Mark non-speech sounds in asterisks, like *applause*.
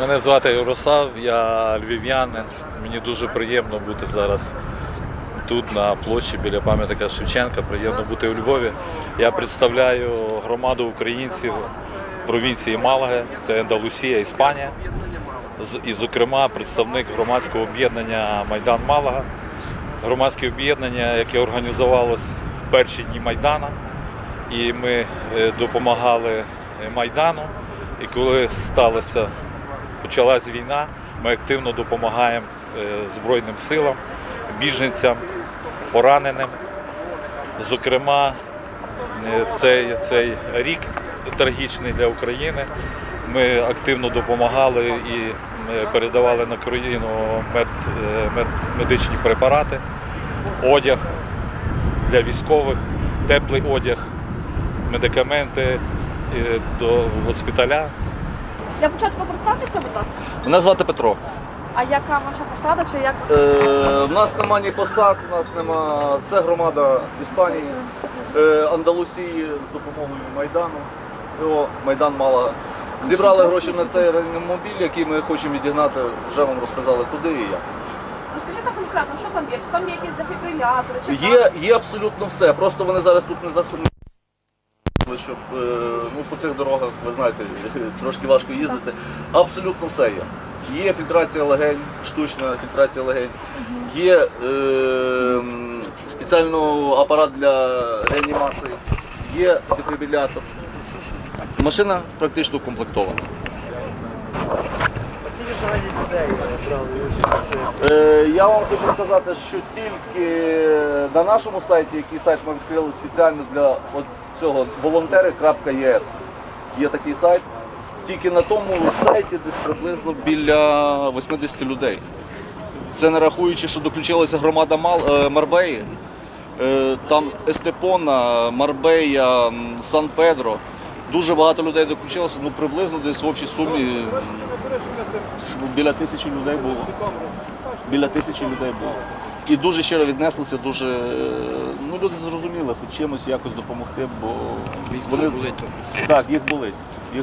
Мене звати Ярослав, я львів'янин. Мені дуже приємно бути зараз тут на площі біля пам'ятника Шевченка. Приємно бути у Львові. Я представляю громаду українців провінції Малаги, це Андалусія, Іспанія. І, зокрема, представник громадського об'єднання Майдан Малага. Громадське об'єднання, яке організувалось в перші дні Майдана. І ми е, допомагали е, Майдану. І коли сталося, почалась війна, ми активно допомагаємо е, Збройним силам, біженцям, пораненим. Зокрема, е, цей, цей рік трагічний для України. Ми активно допомагали і е, передавали на країну мед, мед- медичні препарати, одяг для військових, теплий одяг, медикаменти до госпіталя. Для початку представтеся, будь ласка. Мене звати Петро. А яка ваша посада чи як? Е, в нас нема ні посад, в нас нема. Це громада Іспанії, е, Андалусії з допомогою Майдану. Його Майдан мала. Зібрали гроші на цей реанімобіль, який ми хочемо відігнати. Вже вам розказали, куди і як. Розкажіть конкретно, що там є? Чи там є якісь дефібрилятори? Чи Є, є абсолютно все. Просто вони зараз тут не знаходяться. Щоб е, ну, по цих дорогах, ви знаєте, *laughs* трошки важко їздити. Абсолютно все є. Є фільтрація легень, штучна фільтрація легень, є е, м, спеціально апарат для реанімації, є дефібрилятор. Машина практично укомплектована. Е, Я вам хочу сказати, що тільки на нашому сайті, який сайт ми відкрили спеціально для цього волонтери.єс. Є такий сайт. Тільки на тому сайті десь приблизно біля 80 людей. Це не рахуючи, що доключилася громада е, Марбеї. Е, Там Естепона, Марбея, Сан-Педро. Дуже багато людей доключилося, ну приблизно десь в общій сумі ну, біля тисячі людей було. Біля тисячі людей було. І дуже щиро віднеслися, дуже е, ну люди зрозуміли, хоч чимось якось допомогти, бо вони болить. Так, їх болить. Їх